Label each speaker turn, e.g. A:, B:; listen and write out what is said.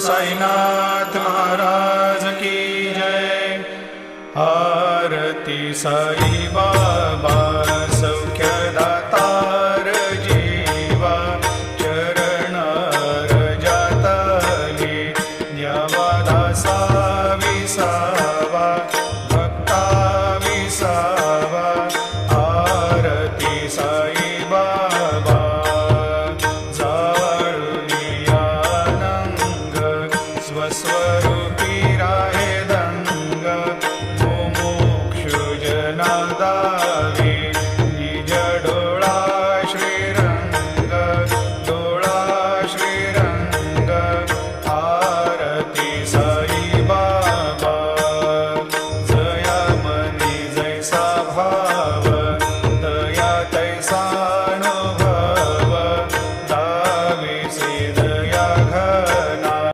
A: साईनाथ महाराज की जय। आरती साई बाबा सौख्यदातार जीवा स्वरूपी राहे दंग मोक्षुजनदावे निज डोळा श्रीरंग डोळा श्रीरंग आरती साई बाबा जया मनी जैसा भा